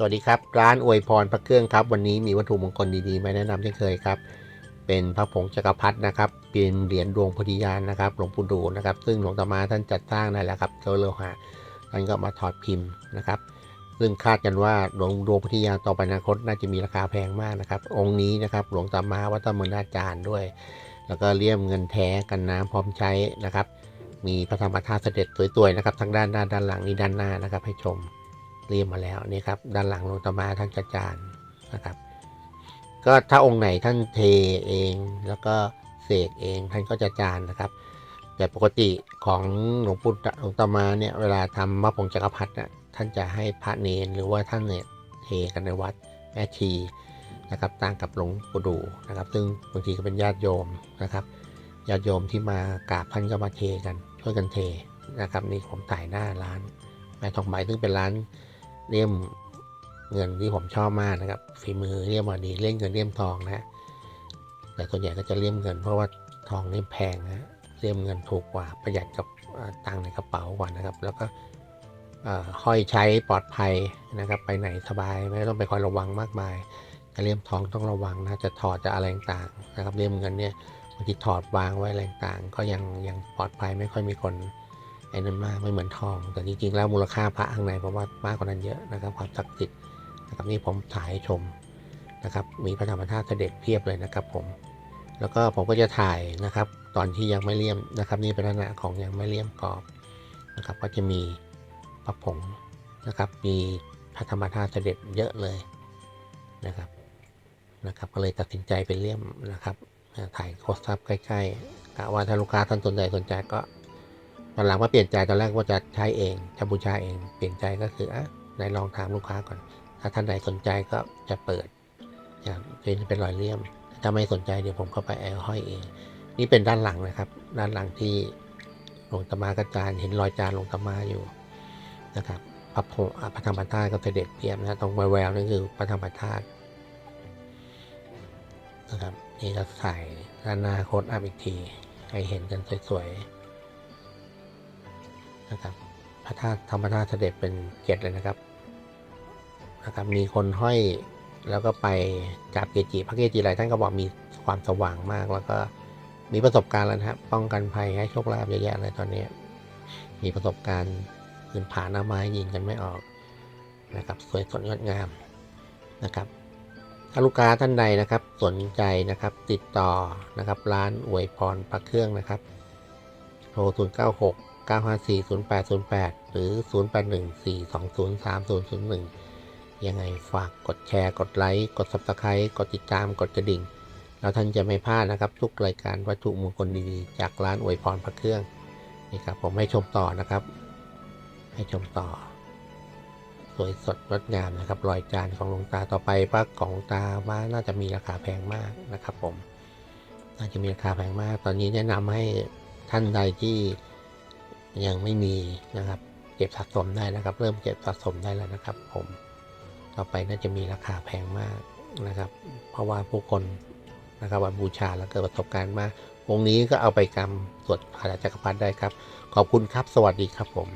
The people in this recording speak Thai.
สวัสดีครับ ร้านอวยพรพระเครื่องครับ วันนี้มีวัตถุมงคลดีๆมาแนะนำเช่นเคยครับ เป็นพระผงจักรพรรดินะครับเป็นเหรียญดวงพธิญาณนะครับหลวงปู่ดูนะครับ ซึ่งหลวงตามาท่านจัดสร้างนั่นแหละครับโซโลหะท่านก็มาถอดพิมพ์นะครับ ซึ่งคาดกันว่าหลวงดวงพธิญาณต่อไปอนาคตน่าจะมีราคาแพงมากนะครับ องค์นี้นะครับหลวงตามาวัดตมนาจารย์ด้วย แล้วก็เลี่ยมเงินแท้กันน้ำพร้อมใช้นะครับ มีพระธรรมธาตุเสด็จสวยๆนะครับทั้งด้านหน้าด้านหลังนี่ด้านหน้านะครับให้ชม เรียมมาแล้วนี่ครับด้านหลังหลวงตามาท่านจัดจานนะครับ ก็ถ้าองค์ไหนท่านเทเองแล้วก็เสกเองท่านก็จะจานนะครับ แต่ปกติของหลวงปู่หลวงตามาเนี่ยเวลาทำมะผงจักรพรรดิน่ะท่านจะให้พระเนนหรือว่าท่านเนี่ยเทกันในวัดแม่ชีนะครับต่างกับหลวงปู่ดูนะครับ ซึ่งบางทีก็เป็นญาติโยมนะครับญาติโยมที่มากราบท่านก็มาเทกันช่วยกันเทนะครับนี่ผมถ่ายหน้าร้านแม่ทองใบซึ่งเป็นร้าน เลี่ยมเงินที่ผมชอบมากนะครับฝีมือเลี่ยมมาดีเล่นเงินเลี่ยมทองนะแต่ส่วนใหญ่ก็จะเลี่ยมเงิน เพราะว่าทองนี่แพงนะเลี่ยมเงินถูกกว่าประหยัดกับตังในกระเป๋ากว่านะครับ แล้วก็ห้อยใช้ปลอดภัยนะครับ ไปไหนสบายไม่ต้องไปคอยระวังมากมายแต่เลี่ยมทองต้องระวังนะจะถอดจะอะไรต่างนะครับเลี่ยมเงินเนี่ยบางทีถอดวางไว้อะไรต่างก็ยังยังปลอดภัยไม่ค่อยมีคน ไอ้นั้นมากไม่เหมือนทอง แต่จริงๆแล้วมูลค่าพระข้างในผมว่ามากกว่านั้นเยอะนะครับ ความศักดิ์สิทธิ์นะครับนี่ผมถ่ายให้ชมนะครับ มีพระธรรมธาตุเสด็จเพียบเลยนะครับ ผม แล้วก็ผมก็จะถ่ายนะครับ ตอนที่ยังไม่เลี่ยมนะครับ นี่เป็นลักษณะของยังไม่เลี่ยมกรอบนะครับ ก็จะมีพระผงนะครับ มีพระธรรมธาตุเสด็จเยอะเลยนะครับนะครับ ก็เลยตัดสินใจเป็นเลี่ยมนะครับถ่ายโคสทับใกล้ๆกะว่าถ้าลูกค้าท่านสนใจสนใจก็ ตอนหลังมาเปลี่ยนใจตอนแรกว่าจะใช้เองจะบูชาเอง เปลี่ยนใจก็คืออะไหนลองถามลูกค้าก่อน ถ้าท่านใดสนใจก็จะเปิดอย่างเป็นเป็นรอยเลี่ยม ถ้าไม่สนใจเดี๋ยวผมเข้าไปแอลห้อยเอง นี่เป็นด้านหลังนะครับ ด้านหลังที่หลวงตามากระจานเห็นรอยจานหลวงตามาอยู่นะครับพระพงพระธรรมธาตุก็เสด็จเพียบนะตรงแววๆนั่นคือพระธรรมธาตุนะครับนี่ก็ใส่ด้านหน้าโคดอัพอีกทีให้เห็นกันสวยๆ นะครับ พระธาตุธรรมธาตุเสด็จเป็นเกศเลยนะครับนะครับ มีคนห้อยแล้วก็ไปจับเกจิพระเกจิหลายท่านก็บอกมีความสว่างมาก แล้วก็มีประสบการณ์แล้วนะครับ ป้องกันภัยให้โชคลาภเยอะแยะเลยตอนนี้ มีประสบการณ์ปืนผาหน้าไม้ยิงกันไม่ออกนะครับ สวยสดงดงามนะครับถ้าลูกค้าท่านใดนะครับสนใจนะครับติดต่อนะครับร้านอวยพรพระเครื่องนะครับโทร0 9 6 9540808 หรือ 0814203001 ยังไงฝากกดแชร์ กดไลค์ กด Subscribe กดติดตาม กดกระดิ่ง แล้วท่านจะไม่พลาดนะครับ ทุกรายการวัตถุมงคลดีๆ จากร้านอวยพรพระเครื่อง นี่ครับ ผมให้ชมต่อนะครับ ให้ชมต่อ สวยสดงดงามนะครับรอยจานของหลวงตาต่อไปพระของตาว่าน่าจะมีราคาแพงมากนะครับ ผมน่าจะมีราคาแพงมาก ตอนนี้แนะนำให้ท่านใดที่ ยังไม่มีนะครับเก็บสะสมได้นะครับ เริ่มเก็บสะสมได้แล้วนะครับ ผมต่อไปน่าจะมีราคาแพงมากนะครับ เพราะว่าผู้คนนะครับว่าบูชาแล้วเกิดประสบการณ์มากองค์นี้ก็เอาไปกรรมสวดพระจักรพรรดิได้ครับ ขอบคุณครับสวัสดีครับผม